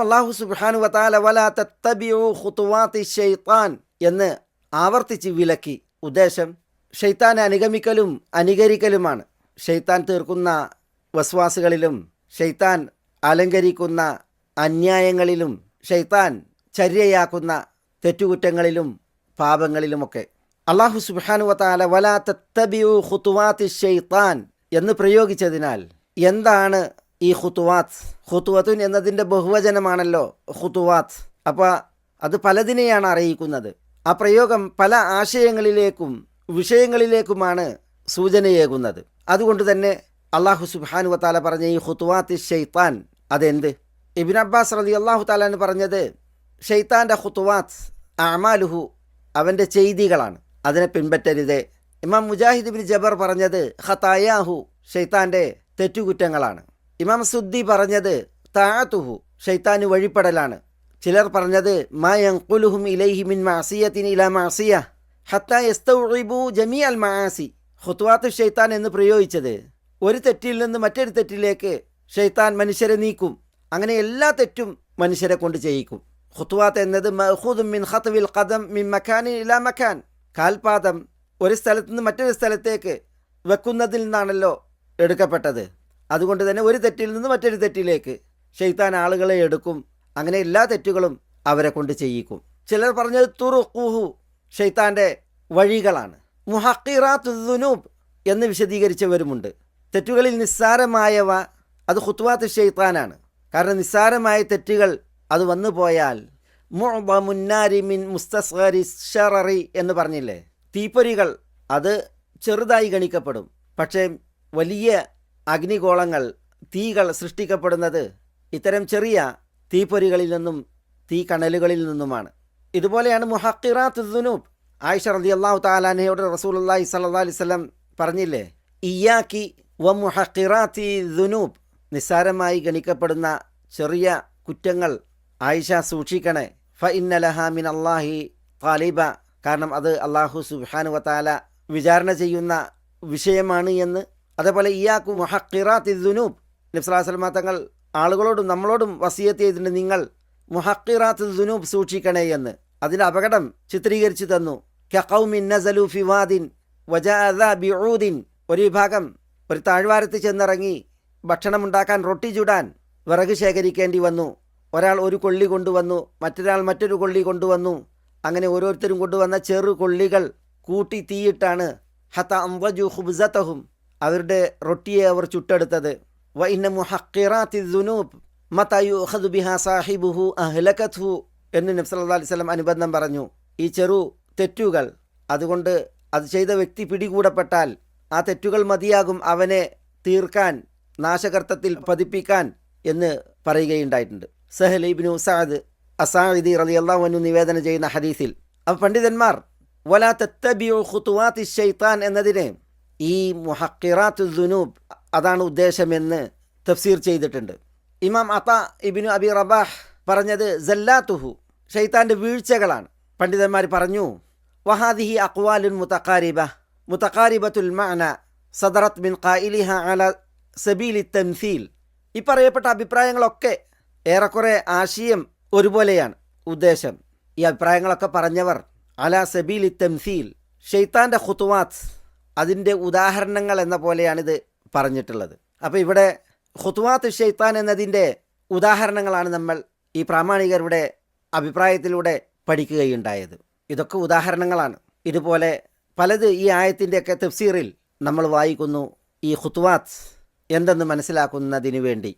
അള്ളാഹു സുബ്ഹാനു വതാല വലാ ഷൈത്താൻ എന്ന് ആവർത്തിച്ച് വിലക്കി. ഉദ്ദേശം ഷെയ്ത്താനെ അനുഗമിക്കലും അനുകരിക്കലുമാണ്. ഷെയ്ത്താൻ തീർക്കുന്ന വസ്വാസുകളിലും ഷെയ്ത്താൻ അലങ്കരിക്കുന്ന അന്യായങ്ങളിലും ഷെയ്ത്താൻ ചര്യയാക്കുന്ന തെറ്റുകുറ്റങ്ങളിലും പാപങ്ങളിലുമൊക്കെ. അള്ളാഹു സുബ്ഹാനു വതാല വലാ തത്തബിഉ ഖുതുവാത്തി ഷെയ്ത്താൻ എന്ന് പ്രയോഗിച്ചതിനാൽ എന്താണ് ഈ ഹുത്തുവാത്ത് ഖുത്തുവത്തുൻ എന്നതിന്റെ ബഹുവചനമാണല്ലോ ഹുത്തുവാത്ത് അപ്പോൾ അത് പലതിനെയാണ് അറിയിക്കുന്നത്. ആ പ്രയോഗം പല ആശയങ്ങളിലേക്കും വിഷയങ്ങളിലേക്കുമാണ് സൂചനയേകുന്നത്. അതുകൊണ്ട് തന്നെ അള്ളാഹു സുബാനു വത്താല പറഞ്ഞ ഈ ഹുത്തുവാത്ത് ഷെയ്ത്താൻ അതെന്ത്? ഇബിൻ അബ്ബാസ് റതി അള്ളാഹു താലാന്ന് പറഞ്ഞത് ഷെയ്ത്താന്റെ ഹുത്തുവാത്ത് അമാലുഹു അവന്റെ ചെയ്തികളാണ്. അതിനെ പിൻപറ്റരുത്. ഇമാം മുജാഹിദ് ബിൻ ജബർ പറഞ്ഞത് ഹത്തായാഹു ഷെയ്ത്താന്റെ തെറ്റുകുറ്റങ്ങളാണ്. ഇമാം സുദ്ദി പറഞ്ഞത് താഴത്തുഹു ഷെയ്ത്താന് വഴിപ്പെടലാണ്. ചിലർ പറഞ്ഞത് മാ യങ്കുലുഹും ഇലൈഹി മിൻ മാസിയത്തിന് ഇല മാസിയ ഹത്ത യസ്തൗഇബു ജമി അൽ മാസി ഹുത്വാത്ത് ഷെയ്ത്താൻ എന്ന് പ്രയോഗിച്ചത് ഒരു തെറ്റിൽ നിന്ന് മറ്റൊരു തെറ്റിലേക്ക് ഷെയ്ത്താൻ മനുഷ്യരെ നീക്കും. അങ്ങനെ എല്ലാ തെറ്റും മനുഷ്യരെ കൊണ്ട് ചെയ്യിക്കും. ഹുത്വാത്ത് എന്നത് മഹൂദും മിൻ ഖത്വിൽ ഖദം മിൻ മഖാനി ഇലാ മഖാൻ കാൽപാദം ഒരു സ്ഥലത്ത് നിന്ന് മറ്റൊരു സ്ഥലത്തേക്ക് വെക്കുന്നതിൽ നിന്നാണല്ലോ എടുക്കപ്പെട്ടത്. അതുകൊണ്ട് തന്നെ ഒരു തെറ്റിൽ നിന്ന് മറ്റൊരു തെറ്റിലേക്ക്. ഷെയ്ത്താൻ ആളുകളെ എടുക്കും. അങ്ങനെ എല്ലാ തെറ്റുകളും അവരെ കൊണ്ട് ചെയ്യിക്കും. ചിലർ പറഞ്ഞത് തുറുഖുഹു ഷെയ്ത്താന്റെ വഴികളാണ്. മുഹക്കിറാത്തുനൂബ് എന്ന് വിശദീകരിച്ചവരുമുണ്ട്. തെറ്റുകളിൽ നിസ്സാരമായവ അത് ഖുത്വാത്ത് ഷെയ്ത്താനാണ് കാരണം നിസ്സാരമായ തെറ്റുകൾ അത് വന്നു പോയാൽ മുന്നാരി മിൻ മുസ്തസ്ഗരി ഷററി എന്ന് പറഞ്ഞില്ലേ? തീപ്പൊരികൾ അത് ചെറുതായി ഗണിക്കപ്പെടും. പക്ഷേ വലിയ അഗ്നിഗോളങ്ങൾ തീകൾ സൃഷ്ടിക്കപ്പെടുന്നത് ഇത്തരം ചെറിയ തീപ്പൊരികളിൽ നിന്നും തീ കണലുകളിൽ നിന്നുമാണ്. ഇതുപോലെയാണ് മുഹക്കിറാത്ത് ദുനൂബ്. ആയിഷ റതി അള്ളാഹു താലാനയോട് റസൂൽ അള്ളാഹി സല്ലാ അലിസ്ലം പറഞ്ഞില്ലേ? ഇയാക്കി വ മുഹക്കിറാത്തി ദുനൂബ്. നിസ്സാരമായി ഗണിക്കപ്പെടുന്ന ചെറിയ കുറ്റങ്ങൾ ആയിഷ സൂക്ഷിക്കണേ. ഫ ഇന്നലഹ മിൻ അള്ളാഹി താലിബ കാരണം അത് അള്ളാഹു സുബാനു വത്താല വിചാരണ ചെയ്യുന്ന വിഷയമാണ് എന്ന് അതേപോലെ ഇയാക്കു മുഹക്കിറാത്തി ദുനൂബ്. നബ്സലാസ്ലമ തങ്ങൾ ആളുകളോടും നമ്മളോടും വസീയത്ത് ചെയ്തിട്ടുണ്ട്. നിങ്ങൾ മുഹക്കിറാത്ത് ദുനൂബ് സൂക്ഷിക്കണേ എന്ന്. അതിന്റെ അപകടം ചിത്രീകരിച്ചു തന്നു. കൗമിൻ നസലു ഫിവാദിൻ വജാദിൻ ഒരു വിഭാഗം ഒരു താഴ്വാരത്ത് ചെന്നിറങ്ങി ഭക്ഷണമുണ്ടാക്കാൻ റൊട്ടി ചുടാൻ വിറക് ശേഖരിക്കേണ്ടി വന്നു. ഒരാൾ ഒരു കൊള്ളി കൊണ്ടുവന്നു മറ്റൊരാൾ മറ്റൊരു കൊള്ളി കൊണ്ടുവന്നു. അങ്ങനെ ഓരോരുത്തരും കൊണ്ടുവന്ന ചെറു കൊള്ളികൾ കൂട്ടി തീയിട്ടാണ്. ഹത്ത അംവജു ഹുബ്സത്തഹും അവരുടെ റൊട്ടിയെ അവർ ചുട്ടെടുത്തത്. വ ഇന്ന മുഹക്കിറാത്തി ദുനൂബ് എന്ന് നബ്സല്ലാ അനുബന്ധം പറഞ്ഞു. ഈ ചെറു തെറ്റുകൾ അതുകൊണ്ട് അത് ചെയ്ത വ്യക്തി പിടികൂടപ്പെട്ടാൽ ആ തെറ്റുകൾ മതിയാകും അവനെ തീർക്കാൻ നാശകർത്തത്തിൽ പതിപ്പിക്കാൻ എന്ന് പറയുകയുണ്ടായിട്ടുണ്ട്. സഹൽ ഇബ്നു സാദ് അസാഇദി റലി അള്ളാഹുനു നിവേദനം ചെയ്യുന്ന ഹദീസിൽ അപ്പോൾ പണ്ഡിതന്മാർ വലാ തത്തബിയു ഖുത്തുവാത്തി ഷെയ്ത്താൻ എന്നതിന് ഈ മുഹക്കിറാത്തു ദുനൂബ് അതാണ് ഉദ്ദേശമെന്ന് തഫ്സീർ ചെയ്തിട്ടുണ്ട്. ഇമാം അത്ത ഇബിനു അബി റബാഹ് പറഞ്ഞത് ജല്ലാത്തുഹു ഷെയ്ത്താന്റെ വീഴ്ചകളാണ്. പണ്ഡിതന്മാർ പറഞ്ഞു വഹാദിഹി അക്വാലുൻ മുത്തക്കാരിബ മുത്തക്കാരിബത്തുൽ മഅന സദറത്ത് ബിൻ ഖായിലിഹ അല സബീലി തംസീൽ ഈ പറയപ്പെട്ട അഭിപ്രായങ്ങളൊക്കെ ഏറെക്കുറെ ആശയം ഒരുപോലെയാണ് ഉദ്ദേശം. ഈ അഭിപ്രായങ്ങളൊക്കെ പറഞ്ഞവർ അല സബീലി തംസീൽ ഷെയ്ത്താന്റെ ഖുത്തുവാത്ത് അതിന്റെ ഉദാഹരണങ്ങൾ എന്ന പോലെയാണിത് പറഞ്ഞിട്ടുള്ളത്. അപ്പോൾ ഇവിടെ ഹുത്വാത്ത് ഷെയ്ത്താൻ എന്നതിന്റെ ഉദാഹരണങ്ങളാണ് നമ്മൾ ഈ പ്രാമാണികരുടെ അഭിപ്രായത്തിലൂടെ പഠിക്കുകയുണ്ടായത്. ഇതൊക്കെ ഉദാഹരണങ്ങളാണ്. ഇതുപോലെ പലത് ഈ ആയത്തിന്റെയൊക്കെ തഫ്സീറിൽ നമ്മൾ വായിക്കുന്നു ഈ ഹുത്വാത്ത് എന്തെന്ന് മനസ്സിലാക്കുന്നതിന് വേണ്ടി.